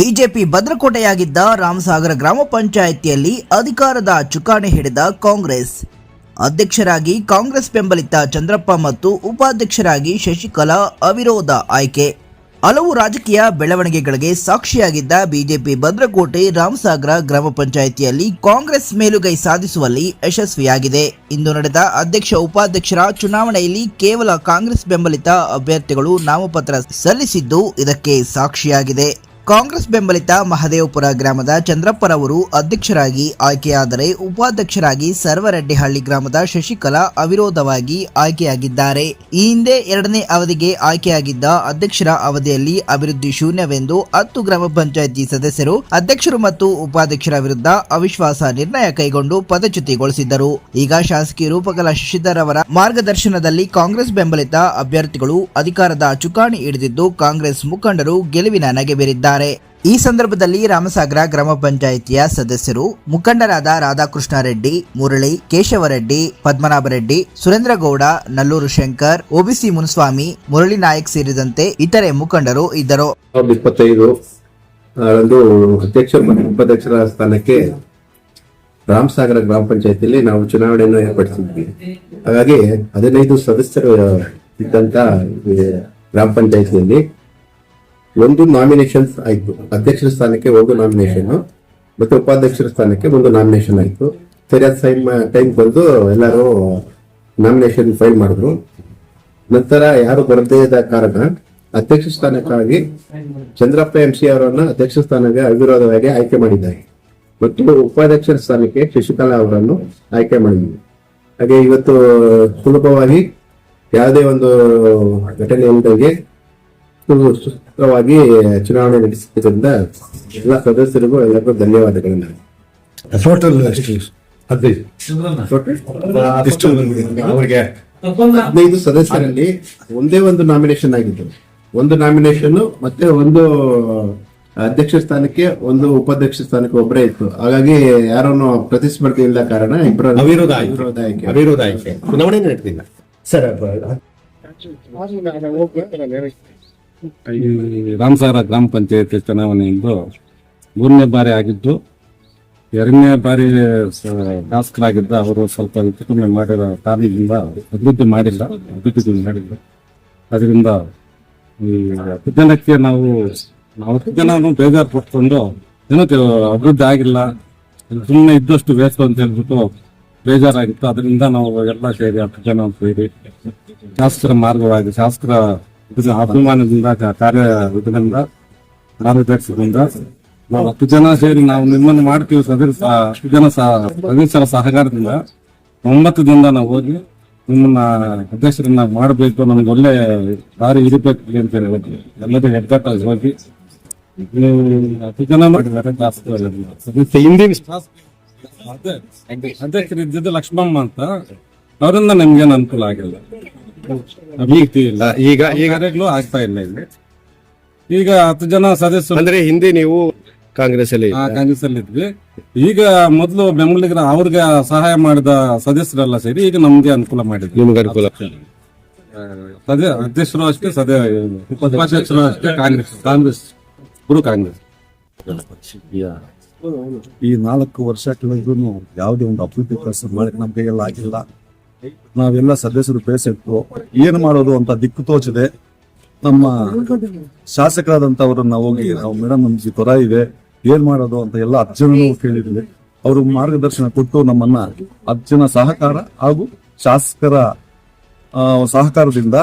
BJP ಭದ್ರಕೋಟೆಯಾಗಿದ್ದ Ramasagara ಗ್ರಾಮ ಪಂಚಾಯಿತಿಯಲ್ಲಿ ಅಧಿಕಾರದ ಚುಕ್ಕಾಣಿ ಹಿಡಿದ ಕಾಂಗ್ರೆಸ್. ಅಧ್ಯಕ್ಷರಾಗಿ ಕಾಂಗ್ರೆಸ್ ಬೆಂಬಲಿತ ಚಂದ್ರಪ್ಪ ಮತ್ತು ಉಪಾಧ್ಯಕ್ಷರಾಗಿ ಶಶಿಕಲಾ ಅವಿರೋಧ ಆಯ್ಕೆ. ಹಲವು ರಾಜಕೀಯ ಬೆಳವಣಿಗೆಗಳಿಗೆ ಸಾಕ್ಷಿಯಾಗಿದ್ದ ಬಿಜೆಪಿ ಭದ್ರಕೋಟೆ ರಾಮಸಾಗರ ಗ್ರಾಮ ಪಂಚಾಯಿತಿಯಲ್ಲಿ ಕಾಂಗ್ರೆಸ್ ಮೇಲುಗೈ ಸಾಧಿಸುವಲ್ಲಿ ಯಶಸ್ವಿಯಾಗಿದೆ. ಇಂದು ನಡೆದ ಅಧ್ಯಕ್ಷ ಉಪಾಧ್ಯಕ್ಷರ ಚುನಾವಣೆಯಲ್ಲಿ ಕೇವಲ ಕಾಂಗ್ರೆಸ್ ಬೆಂಬಲಿತ ಅಭ್ಯರ್ಥಿಗಳು ನಾಮಪತ್ರ ಸಲ್ಲಿಸಿದ್ದು ಇದಕ್ಕೆ ಸಾಕ್ಷಿಯಾಗಿದೆ. ಕಾಂಗ್ರೆಸ್ ಬೆಂಬಲಿತ ಮಹದೇವಪುರ ಗ್ರಾಮದ ಚಂದ್ರಪ್ಪರವರು ಅಧ್ಯಕ್ಷರಾಗಿ ಆಯ್ಕೆಯಾದರೆ ಉಪಾಧ್ಯಕ್ಷರಾಗಿ ಸರ್ವರೆಡ್ಡಿಹಳ್ಳಿ ಗ್ರಾಮದ ಶಶಿಕಲಾ ಅವಿರೋಧವಾಗಿ ಆಯ್ಕೆಯಾಗಿದ್ದಾರೆ. ಈ ಹಿಂದೆ ಎರಡನೇ ಅವಧಿಗೆ ಆಯ್ಕೆಯಾಗಿದ್ದ ಅಧ್ಯಕ್ಷರ ಅವಧಿಯಲ್ಲಿ ಅಭಿವೃದ್ಧಿ ಶೂನ್ಯವೆಂದು ಹತ್ತು ಗ್ರಾಮ ಪಂಚಾಯಿತಿ ಸದಸ್ಯರು, ಅಧ್ಯಕ್ಷರು ಮತ್ತು ಉಪಾಧ್ಯಕ್ಷರ ವಿರುದ್ಧ ಅವಿಶ್ವಾಸ ನಿರ್ಣಯ ಕೈಗೊಂಡು ಪದಚ್ಯುತಿಗೊಳಿಸಿದ್ದರು. ಈಗ ಶಾಸಕಿ ರೂಪಕಲಾ ಶಶಿಧರ್ ಅವರ ಮಾರ್ಗದರ್ಶನದಲ್ಲಿ ಕಾಂಗ್ರೆಸ್ ಬೆಂಬಲಿತ ಅಭ್ಯರ್ಥಿಗಳು ಅಧಿಕಾರದ ಚುಕ್ಕಾಣಿ ಹಿಡಿದಿದ್ದು ಕಾಂಗ್ರೆಸ್ ಮುಖಂಡರು ಗೆಲುವಿನ ನಗೆ ಈ ಸಂದರ್ಭದಲ್ಲಿ ರಾಮಸಾಗರ ಗ್ರಾಮ ಪಂಚಾಯಿತಿಯ ಸದಸ್ಯರು ಮುಖಂಡರಾದ ರಾಧಾಕೃಷ್ಣ ರೆಡ್ಡಿ, ಮುರಳಿ ಕೇಶವರೆಡ್ಡಿ ಪದ್ಮನಾಭರೆಡ್ಡಿ ಸುರೇಂದ್ರಗೌಡ ನಲ್ಲೂರು ಶಂಕರ್ ಒಬಿಸಿ ಮುನಿಸ್ವಾಮಿ, ಮುರಳಿ ನಾಯಕ್ ಸೇರಿದಂತೆ ಇತರೆ ಮುಖಂಡರು ಇದ್ದರು. ಅಧ್ಯಕ್ಷ ಉಪಾಧ್ಯಕ್ಷರ ಸ್ಥಾನಕ್ಕೆ ರಾಮಸಾಗರ ಗ್ರಾಮ ಪಂಚಾಯತಿಯಲ್ಲಿ ನಾವು ಚುನಾವಣೆಯನ್ನು ಏರ್ಪಡಿಸಿದ್ವಿ. ಹಾಗಾಗಿ ಹದಿನೈದು ಸದಸ್ಯರು ಇದ್ದಂತ ಗ್ರಾಮ ಪಂಚಾಯತಿಯಲ್ಲಿ ಒಂದು ನಾಮಿನೇಷನ್ಸ್ ಆಯ್ತು. ಅಧ್ಯಕ್ಷರ ಸ್ಥಾನಕ್ಕೆ ಒಂದು ನಾಮಿನೇಷನ್ ಮತ್ತೆ ಉಪಾಧ್ಯಕ್ಷರ ಸ್ಥಾನಕ್ಕೆ ಒಂದು ನಾಮಿನೇಷನ್ ಆಯ್ತು. ಸರಿಯಾದ ಟೈಮ್ ಟೈಮ್ ಬಂದು ಎಲ್ಲರೂ ನಾಮಿನೇಷನ್ ಫೈಲ್ ಮಾಡಿದ್ರು. ನಂತರ ಯಾರು ಬರದೇ ಇದ್ದ ಕಾರಣ ಅಧ್ಯಕ್ಷ ಸ್ಥಾನಕ್ಕಾಗಿ ಚಂದ್ರಪ್ಪ ಎಂ ಸಿ ಅವರನ್ನ ಅಧ್ಯಕ್ಷ ಸ್ಥಾನಕ್ಕೆ ಅವಿರೋಧವಾಗಿ ಆಯ್ಕೆ ಮಾಡಿದ್ದಾರೆ. ಮತ್ತು ಉಪಾಧ್ಯಕ್ಷರ ಸ್ಥಾನಕ್ಕೆ ಶಶಿಕಲಾ ಅವರನ್ನು ಆಯ್ಕೆ ಮಾಡಿದ್ವಿ ಹಾಗೆ ಇವತ್ತು ಸುಲಭವಾಗಿ ಯಾವುದೇ ಒಂದು ಘಟನೆ ಇಲ್ಲದಂಗೆ ಸು- ಸುಲಭವಾಗಿ ಚುನಾವಣೆ ನಡೆಸಿದ್ದರಿಂದ ಎಲ್ಲ ಸದಸ್ಯರಿಗೂ ಎಲ್ಲರಿಗೂ ಧನ್ಯವಾದಗಳನ್ನ. ಟೋಟಲ್ ಹದಿನೈದು. ಎಷ್ಟು ಅವರಿಗೆ ಹದಿನೈದು ಸದಸ್ಯರಲ್ಲಿ ಒಂದೇ ಒಂದು ನಾಮಿನೇಷನ್ ಆಗಿದ್ದು ಒಂದು ನಾಮಿನೇಷನ್ ಮತ್ತೆ ಒಂದು ಅಧ್ಯಕ್ಷ ಸ್ಥಾನಕ್ಕೆ ಒಂದು ಉಪಾಧ್ಯಕ್ಷ ಸ್ಥಾನಕ್ಕೆ ಒಬ್ಬರೇ ಇತ್ತು. ಹಾಗಾಗಿ ಯಾರನ್ನು ಪ್ರತಿಸ್ಪರ್ಧೆ ಇಲ್ಲ ಕಾರಣ ಇಬ್ಬರು ಅವಿರೋಧ ಆಯ್ಕೆ ಅವಿರೋಧ ಆಯ್ಕೆ. ಅವಿರೋಧ ಆಯ್ಕೆ. ಚುನಾವಣೆ ನಡೆದಿಲ್ಲ. ಸರ್ ಈ ರಾಮಸಾಗರ ಗ್ರಾಮ ಪಂಚಾಯತಿ ಚುನಾವಣೆಯಿಂದು ಮೂರನೇ ಬಾರಿ ಆಗಿದ್ದು ಎರಡನೇ ಬಾರಿ ಶಾಸಕರಾಗಿದ್ದ ಅವರು ಸ್ವಲ್ಪ ಮಾಡಿದ ಮಾಡಿರೋ ಕಾರಣದಿಂದ ಅಭಿವೃದ್ಧಿ ಮಾಡಿಲ್ಲ ಅಭಿವೃದ್ಧಿ ಮಾಡಿಲ್ಲ. ಅದರಿಂದ ಈ ಹತ್ತು ಜನಕ್ಕೆ ನಾವು ನಾವು ಹತ್ತು ಜನ ಬೇಜಾರು ಪಟ್ಕೊಂಡು ಜನಕ್ಕೆ ಅಭಿವೃದ್ಧಿ ಆಗಿಲ್ಲ. ಸುಮ್ಮನೆ ಇದ್ದಷ್ಟು ವೇಸ್ಟ್ ಅಂತ ಹೇಳ್ಬಿಟ್ಟು ಬೇಜಾರಾಗಿತ್ತು. ಅದರಿಂದ ನಾವು ಎಲ್ಲ ಸೇರಿ ಹತ್ತು ಜನ ಸೇರಿ ಶಾಸಕರ ಮಾರ್ಗವಾಗಿ ಶಾಸಕರ ಅಭಿಮಾನದಿಂದ ಕಾರ್ಯ ಇದರಿಂದ ಮಾರ್ಗದರ್ಶನದಿಂದ ನಾವು ಹತ್ತು ಜನ ಸೇರಿ ನಾವು ನಿಮ್ಮನ್ನು ಮಾಡ್ತೀವಿ ಸದಸ್ಯ ಹತ್ತು ಜನ ಸದಸ್ಯರ ಸಹಕಾರದಿಂದ ಒಂಬತ್ತು ದಿನದ ನಾವು ಹೋಗಿ ನಿಮ್ಮನ್ನ ಅಧ್ಯಕ್ಷರನ್ನ ಮಾಡಬೇಕು, ನಮ್ಗೆ ಒಳ್ಳೆ ದಾರಿ ಇರಬೇಕು ಅಂತ ಹೇಳಿ ಎಲ್ಲರಿಗೂ ಹೆಡ್ಕಟ್ಟಾಗಿ ಹೋಗಿ ನೀವು ಹತ್ತು ಜನ ಮಾಡಿದ್ದಾರೆ ಹಿಂದಿನ ಅದೇ ಅಧ್ಯಕ್ಷರು ಇದ್ದಿದ್ದು ಲಕ್ಷ್ಮಮ್ಮ ಅಂತ. ಅವರಿಂದ ನಮ್ಗೇನು ಅನುಕೂಲ ಆಗಿಲ್ಲ. ಈಗ ಈಗ ಈಗಲೂ ಆಗ್ತಾ ಇಲ್ಲ ಇಲ್ಲಿ. ಈಗ ಹತ್ತು ಜನ ಸದಸ್ಯರು ಅಂದ್ರೆ ಹಿಂದೆ ನೀವು ಕಾಂಗ್ರೆಸ್ ಅಲ್ಲಿ ಆ ಕಾಂಗ್ರೆಸ್ ಅಲ್ಲಿ ಇದ್ವಿ ಈಗ ಮೊದಲು ಬೆಂಬಲಿಗರ ಅವ್ರಿಗೆ ಸಹಾಯ ಮಾಡಿದ ಸದಸ್ಯರೆಲ್ಲ ಸೇರಿ ಈಗ ನಮ್ಗೆ ಅನುಕೂಲ ಮಾಡಿದ್ವಿ. ನಿಮ್ಗೆ ಅನುಕೂಲ. ಸದ ಅಧ್ಯಕ್ಷರು ಅಷ್ಟೇ ಸದ್ಯ ಉಪಾಧ್ಯಕ್ಷರು ಅಷ್ಟೇ ಕಾಂಗ್ರೆಸ್ ಕಾಂಗ್ರೆಸ್ ಗುರು ಕಾಂಗ್ರೆಸ್. ಈ ನಾಲ್ಕು ವರ್ಷ ಕೆಳಗೂ ಯಾವುದೇ ಒಂದು ಅಭಿವೃದ್ಧಿ ಕೆಲಸ ಮಾಡಕ್ಕೆ ನಮ್ಮ ಎಲ್ಲ ಆಗಿಲ್ಲ. ನಾವೆಲ್ಲ ಸದಸ್ಯರು ಬೇಸತ್ತು ಏನು ಮಾಡೋದು ಅಂತ ದಿಕ್ಕು ತೋಚದೆ ನಮ್ಮ ಶಾಸಕರಾದಂತವರನ್ನ ಹೋಗಿ ನಾವು ಮೇಡಮ್ ನಮ್ಗೆ ತೊರ ಇದೆ ಏನ್ ಮಾಡೋದು ಅಂತ ಎಲ್ಲ ಹತ್ತು ಕೇಳಿದ್ವಿ. ಅವರು ಮಾರ್ಗದರ್ಶನ ಕೊಟ್ಟು ನಮ್ಮನ್ನ ಹತ್ತು ಜನ ಸಹಕಾರ ಹಾಗೂ ಶಾಸಕರ ಸಹಕಾರದಿಂದ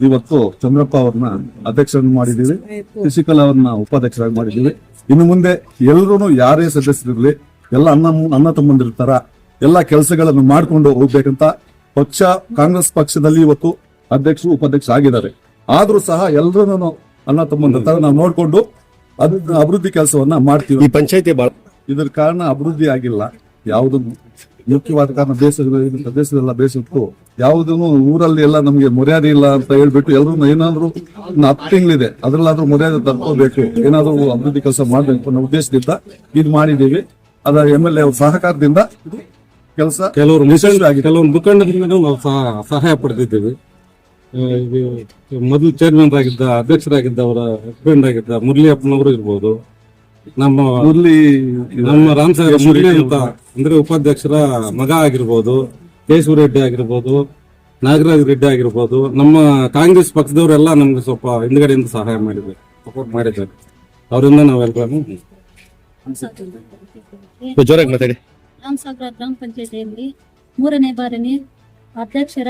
ಇವತ್ತು ಚಂದ್ರಪ್ಪ ಅವ್ರನ್ನ ಅಧ್ಯಕ್ಷರನ್ನು ಮಾಡಿದೀವಿ ಶಶಿಕಲಾ ಅವ್ರನ್ನ ಉಪಾಧ್ಯಕ್ಷರಾಗಿ ಮಾಡಿದ್ದೀವಿ. ಇನ್ನು ಮುಂದೆ ಎಲ್ಲರೂ ಯಾರೇ ಸದಸ್ಯರಿರ್ಲಿ, ಎಲ್ಲ ಅಣ್ಣ ಅಣ್ಣ ತಮ್ಮಂದಿರ್ತಾರ ಎಲ್ಲ ಕೆಲಸಗಳನ್ನು ಮಾಡ್ಕೊಂಡು ಹೋಗ್ಬೇಕಂತ ಪಕ್ಷ ಕಾಂಗ್ರೆಸ್ ಪಕ್ಷದಲ್ಲಿ ಇವತ್ತು ಅಧ್ಯಕ್ಷರು ಉಪಾಧ್ಯಕ್ಷ ಆಗಿದ್ದಾರೆ. ಆದ್ರೂ ಸಹ ಎಲ್ಲರೂ ಅಣ್ಣ ತಮ್ಮ ನಾವು ನೋಡಿಕೊಂಡು ಅಭಿವೃದ್ಧಿ ಕೆಲಸವನ್ನ ಮಾಡ್ತೀವಿ. ಈ ಪಂಚಾಯತಿ ಬಹಳ ಇದರ ಕಾರಣ ಅಭಿವೃದ್ಧಿ ಆಗಿಲ್ಲ. ಯಾವುದನ್ನು ಮುಖ್ಯವಾದ ಕಾರಣ ದೇಶದ ದೇಶದೆಲ್ಲ ಬೇಸಿತ್ತು ಯಾವುದನ್ನು ಊರಲ್ಲಿ ಎಲ್ಲ ನಮ್ಗೆ ಮರ್ಯಾದೆ ಇಲ್ಲ ಅಂತ ಹೇಳ್ಬಿಟ್ಟು ಎಲ್ಲರೂ ಏನಾದ್ರು ಹತ್ತು ತಿಂಗಳಿದೆ ಅದ್ರಲ್ಲಾದ್ರೂ ಮರ್ಯಾದೆ ತರ್ಕೋಬೇಕು. ಏನಾದ್ರು ಅಭಿವೃದ್ಧಿ ಕೆಲಸ ಮಾಡಬೇಕು ಅನ್ನೋ ಉದ್ದೇಶದಿಂದ ಇದು ಮಾಡಿದೀವಿ ಅದರ ಎಂ ಎಲ್ ಎ ಸಹಕಾರದಿಂದ ಕೆಲಸ? ಕೆಲವರು. ಕೆಲವರು ಮುಖಂಡರಿಂದ ನಾವು ಸಹಾಯ ಪಡೆದಿದ್ದೇವೆ. ಇದು ಮೊದಲು ಚೇರ್ಮನ್ ಆಗಿದ್ದ ಅಧ್ಯಕ್ಷರಾಗಿದ್ದ ಅವರ ಹಸ್ಬೆಂಡ್ ಆಗಿದ್ದ ಮುರಳಿಯಪ್ಪನವರು ಇರ್ಬೋದು. ನಮ್ಮ ಮುರಳಿ ನಮ್ಮ ರಾಮಸಾಗರ ಮುರಳಿ ಅಂತ ಅಂದ್ರೆ ಉಪಾಧ್ಯಕ್ಷರ ಮಗ ಆಗಿರ್ಬೋದು ಕೇಶವ ರೆಡ್ಡಿ ಆಗಿರ್ಬೋದು ನಾಗರಾಜ್ ರೆಡ್ಡಿ ಆಗಿರ್ಬೋದು. ನಮ್ಮ ಕಾಂಗ್ರೆಸ್ ಪಕ್ಷದವರೆಲ್ಲ ನಮ್ಗೆ ಸ್ವಲ್ಪ ಹಿಂದ್ಗಡೆಯಿಂದ ಸಹಾಯ ಮಾಡಿದ್ವಿ ಸಪೋರ್ಟ್ ಮಾಡಿದ್ದಾರೆ. ಅವರಿಂದ ನಾವೆಲ್ಲರೂ ಜೋರಾಗಿ ಮಾತಾಡಿ. ರಾಮಸಾಗರ ಗ್ರಾಮ ಪಂಚಾಯತಿಯಲ್ಲಿ ಮೂರನೇ ಬಾರಿನಿ ಅಧ್ಯಕ್ಷರ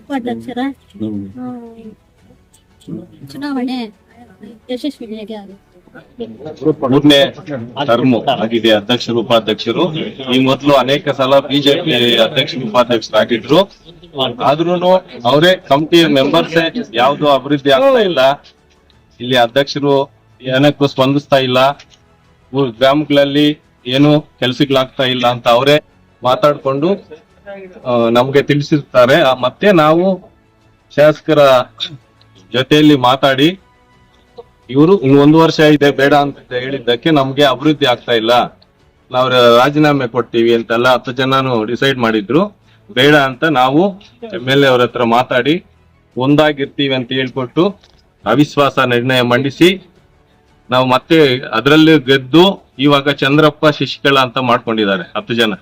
ಉಪಾಧ್ಯಕ್ಷರ ಚುನಾವಣೆ ಯಶಸ್ವಿಯಾಗಿ ಆಗುತ್ತೆ. ಟರ್ಮ್ ಆಗಿದೆ, ಅಧ್ಯಕ್ಷರು, ಉಪಾಧ್ಯಕ್ಷರು. ಈ ಮೊದಲು ಅನೇಕ ಸಲ ಬಿಜೆಪಿ ಅಧ್ಯಕ್ಷರು, ಉಪಾಧ್ಯಕ್ಷರಾಗಿದ್ರು. ಆದ್ರೂ ಅವರೇ ಕಮಿಟಿ ಮೆಂಬರ್ಸ್ ಯಾವ್ದು ಅಭಿವೃದ್ಧಿ ಆಗ್ತಾ ಇಲ್ಲ. ಇಲ್ಲಿ ಅಧ್ಯಕ್ಷರು ಏನಕ್ಕೂ ಸ್ಪಂದಿಸ್ತಾ ಇಲ್ಲ. ಗ್ರಾಮಗಳಲ್ಲಿ ಏನು ಕೆಲ್ಸಗಳಾಗ್ತಾ ಇಲ್ಲ ಅಂತ ಅವರೇ ಮಾತಾಡ್ಕೊಂಡು ನಮ್ಗೆ ತಿಳಿಸಿರ್ತಾರೆ. ಮತ್ತೆ ನಾವು ಶಾಸಕರ ಜೊತೆಯಲ್ಲಿ ಮಾತಾಡಿ, ಇವರು ಒಂದು ವರ್ಷ ಇದೆ, ಬೇಡ ಅಂತ ಹೇಳಿದ್ದಕ್ಕೆ ನಮ್ಗೆ ಅಭಿವೃದ್ಧಿ ಆಗ್ತಾ ಇಲ್ಲ. ನಾವು ರಾಜೀನಾಮೆ ಕೊಡ್ತೀವಿ ಅಂತೆಲ್ಲ ಹತ್ತು ಜನನು ಡಿಸೈಡ್ ಮಾಡಿದ್ರು. ಬೇಡ ಅಂತ ನಾವು ಎಂ ಎಲ್ ಎ ಅವ್ರ ಹತ್ರ ಮಾತಾಡಿ, ಒಂದಾಗಿರ್ತೀವಿ ಅಂತ ಹೇಳ್ಕೊಟ್ಟು ಅವಿಶ್ವಾಸ ನಿರ್ಣಯ ಮಂಡಿಸಿ, ನಾವು ಮತ್ತೆ ಅದರಲ್ಲೇ ಗೆದ್ದು ಇವಾಗ ಚಂದ್ರಪ್ಪ ಶಶಿಕಲಾ ಅಂತ ಮಾಡ್ಕೊಂಡಿದ್ದಾರೆ, ಹತ್ತು ಜನ.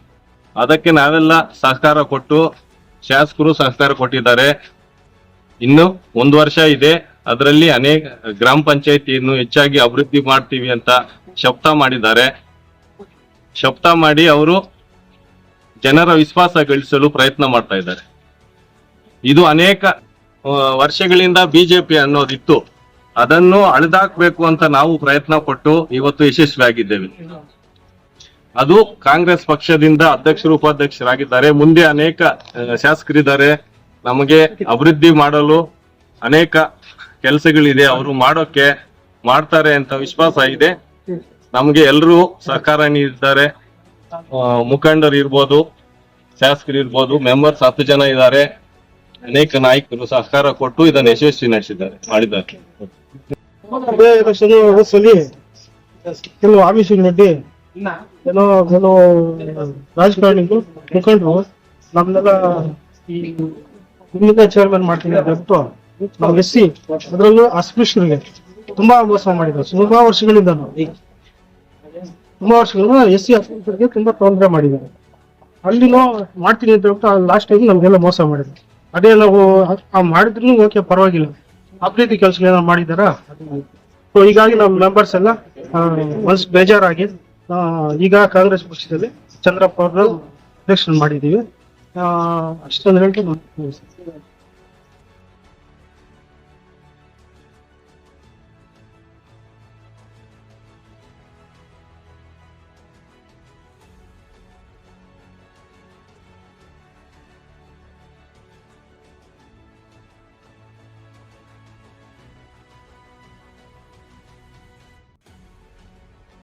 ಅದಕ್ಕೆ ನಾವೆಲ್ಲ ಸಹಕಾರ ಕೊಟ್ಟು, ಶಾಸಕರು ಸಹಕಾರ ಕೊಟ್ಟಿದ್ದಾರೆ. ಇನ್ನು ಒಂದು ವರ್ಷ ಇದೆ, ಅದರಲ್ಲಿ ಅನೇಕ ಗ್ರಾಮ ಪಂಚಾಯತಿಯನ್ನು ಹೆಚ್ಚಾಗಿ ಅಭಿವೃದ್ಧಿ ಮಾಡ್ತೀವಿ ಅಂತ ಶಪ್ತ ಮಾಡಿದ್ದಾರೆ. ಶಪ್ತ ಮಾಡಿ ಅವರು ಜನರ ವಿಶ್ವಾಸ ಗಳಿಸಲು ಪ್ರಯತ್ನ ಮಾಡ್ತಾ ಇದ್ದಾರೆ. ಇದು ಅನೇಕ ವರ್ಷಗಳಿಂದ ಬಿಜೆಪಿ ಅನ್ನೋದಿತ್ತು. ಅದನ್ನು ಅಳಿದಾಕ್ಬೇಕು ಅಂತ ನಾವು ಪ್ರಯತ್ನ ಪಟ್ಟು ಇವತ್ತು ಯಶಸ್ವಿಯಾಗಿದ್ದೇವೆ. ಅದು ಕಾಂಗ್ರೆಸ್ ಪಕ್ಷದಿಂದ ಅಧ್ಯಕ್ಷರು ಉಪಾಧ್ಯಕ್ಷರಾಗಿದ್ದಾರೆ ಮುಂದೆ ಅನೇಕ ಶಾಸಕರಿದ್ದಾರೆ. ನಮಗೆ ಅಭಿವೃದ್ಧಿ ಮಾಡಲು ಅನೇಕ ಕೆಲಸಗಳಿದೆ. ಅವರು ಮಾಡೋಕೆ ಮಾಡ್ತಾರೆ ಅಂತ ವಿಶ್ವಾಸ ಇದೆ. ನಮ್ಗೆ ಎಲ್ಲರೂ ಸಹಕಾರ ನೀಡಿದ್ದಾರೆ. ಮುಖಂಡರು ಇರ್ಬೋದು, ಶಾಸಕರು ಇರ್ಬೋದು, ಮೆಂಬರ್ಸ್ ಹತ್ತು ಜನ ಇದ್ದಾರೆ. ಅನೇಕ ನಾಯಕರು ಸಹಕಾರ ಕೊಟ್ಟು ಇದನ್ನು ಯಶಸ್ವಿ ನಡೆಸಿದ್ದಾರೆ, ಮಾಡಿದ್ದಾರೆ. ಎಲೆಕ್ಷನ್ ಸಲಿ ಕೆಲವು ಆಫೀಸುಗಳಲ್ಲಿ ಏನೋ ಕೆಲವು ರಾಜಕಾರಣಿಗಳು ಮುಖಂಡರು ನಮ್ನೆಲ್ಲ ಈ ಮುಂದಿನ ಚೇರ್ಮನ್ ಮಾಡ್ತೀನಿ ಅಂತ ಹೇಳ್ಬಿಟ್ಟು ನಮ್ಗೆ ಎಸ್ ಸಿ ಅದರಲ್ಲೂ ಅಸ್ಪೃಶ್ಯರಿಗೆ ತುಂಬಾ ಮೋಸ ಮಾಡಿದ್ರು ತುಂಬಾ ವರ್ಷಗಳಿಂದ ತುಂಬಾ ವರ್ಷಗಳಿಂದ ಎಸ್ ಸಿ ಅಸ್ಪೃಶ್ಯರಿಗೆ ತುಂಬಾ ತೊಂದರೆ ಮಾಡಿದ್ದಾರೆ ಅಲ್ಲಿನೂ ಮಾಡ್ತೀನಿ ಅಂತ ಹೇಳ್ಬಿಟ್ಟು ಲಾಸ್ಟ್ ಟೈಮ್ ನಮ್ಗೆಲ್ಲ ಮೋಸ ಮಾಡಿದ್ರು ಅದೇ ನಾವು ಮಾಡಿದ್ರು ಓಕೆ ಪರವಾಗಿಲ್ಲ ಅಭಿವೃದ್ಧಿ ಕೆಲಸಗಳನ್ನ ಮಾಡಿದಾರ ಸೊ ಹೀಗಾಗಿ ನಮ್ಮ ಮೆಂಬರ್ಸ್ ಎಲ್ಲ ಒಂದ್ ಬೇಜಾರಾಗಿ ಈಗ ಕಾಂಗ್ರೆಸ್ ಪಕ್ಷದಲ್ಲಿ ಚಂದ್ರಪ್ಪ ಅವ್ರನ್ನ ಎಲೆಕ್ಷನ್ ಮಾಡಿದೀವಿ ಅಷ್ಟೊಂದು ಹೇಳ್ತೀನಿ.